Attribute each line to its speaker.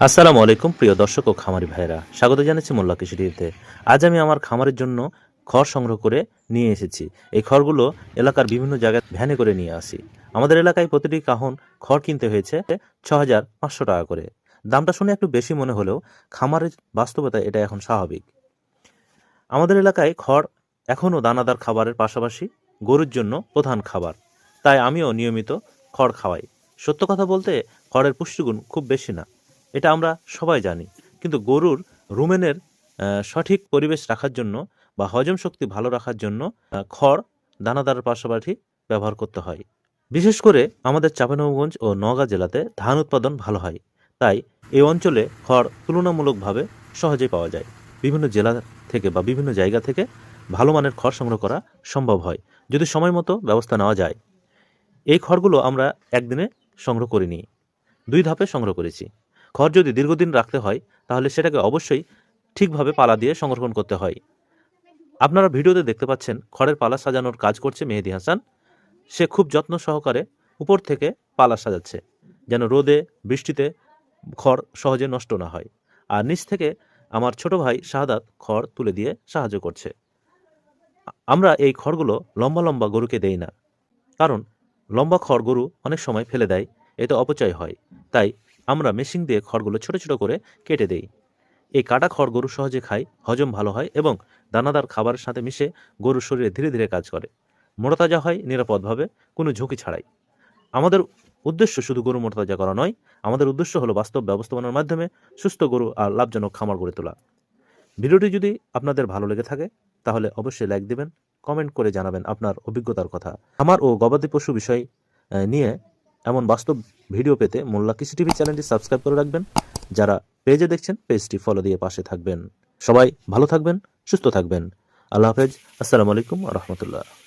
Speaker 1: আসসালামু আলাইকুম, প্রিয় দর্শক ও খামারি ভাইরা স্বাগত জানাচ্ছি মোল্লা কৃষিটিতে আজ আমি আমার খামারের জন্য খড় সংগ্রহ করে নিয়ে এসেছি। এই খড়গুলো এলাকার বিভিন্ন জায়গায় ভ্যানে করে নিয়ে আসি। আমাদের এলাকায় প্রতিটি কাহন খড় কিনতে হয়েছে ছ হাজার পাঁচশো টাকা করে। দামটা শুনে একটু বেশি মনে হলেও খামারের বাস্তবতায় এটা এখন স্বাভাবিক। আমাদের এলাকায় খড় এখনও দানাদার খাবারের পাশাপাশি গরুর জন্য প্রধান খাবার। তাই আমিও নিয়মিত খড় খাওয়াই। সত্য কথা বলতে খড়ের পুষ্টিগুণ খুব বেশি না। এটা আমরা সবাই জানি। কিন্তু গরুর রুমেনের সঠিক পরিবেশ রাখার জন্য বা হজম শক্তি ভালো রাখার জন্য খড় দানাদার পাশাপাশি ব্যবহার করতে হয়। বিশেষ করে আমাদের চাঁপানবাবগঞ্জ ও নওগাঁ জেলাতে ধান উৎপাদন ভালো হয়। তাই এই অঞ্চলে খড় তুলনামূলকভাবে সহজেই পাওয়া যায়। বিভিন্ন জেলা থেকে বা বিভিন্ন জায়গা থেকে ভালো মানের খড় সংগ্রহ করা সম্ভব হয়, যদি সময় মতো ব্যবস্থা নেওয়া যায়। এই খড়গুলো আমরা একদিনে সংগ্রহ করিনি। দুই ধাপে সংগ্রহ করেছি। খড় যদি দীর্ঘদিন রাখতে হয়, তাহলে সেটাকে অবশ্যই ঠিকভাবে পালা দিয়ে সংরক্ষণ করতে হয়। আপনারা ভিডিওতে দেখতে পাচ্ছেন, খড়ের পালা সাজানোর কাজ করছে মেহেদি হাসান। সে খুব যত্ন সহকারে উপর থেকে পালা সাজাচ্ছে, যেন রোদে, বৃষ্টিতে খড় সহজে নষ্ট না হয়। আর নিচ থেকে আমার ছোট ভাই শাহাদাত খড় তুলে দিয়ে সাহায্য করছে। আমরা এই খড়গুলো লম্বা লম্বা গরুকে দেই না, কারণ লম্বা খড় গরু অনেক সময় ফেলে দেয়, এতে অপচয় হয়। তাই আমরা মেশিন দিয়ে খড়গুলো ছোট ছোট করে কেটে দেই। এই কাটা খড় গরু সহজে খায়, হজম ভালো হয় এবং দানাদার খাবারের সাথে মিশে গরুর শরীরে ধীরে ধীরে কাজ করে। মোটাতাজা হয়, নিরাপদভাবে, কোনো ঝুঁকি ছাড়াই। আমাদের উদ্দেশ্য শুধু গরু মোটাতাজা করা নয়, আমাদের উদ্দেশ্য হলো বাস্তব ব্যবস্থাপনার মাধ্যমে সুস্থ গরু আর লাভজনক খামার গড়ে তোলা। ভিডিওটি যদি আপনাদের ভালো লেগে থাকে, তাহলে অবশ্যই লাইক দিবেন কমেন্ট করে জানাবেন আপনার অভিজ্ঞতার কথা। আমার ও গবাদি পশু বিষয় নিয়ে এমন বাস্তব ভিডিও পেতে মোল্লা কৃষি টিভি চ্যানেলটি সাবস্ক্রাইব করে রাখবেন। যারা পেজে দেখছেন, পেজটি ফলো দিয়ে পাশে থাকবেন। সবাই ভালো থাকবেন, সুস্থ থাকবেন। আল্লাহ হাফেজ। আসসালামু আলাইকুম রহমতুল্লাহ।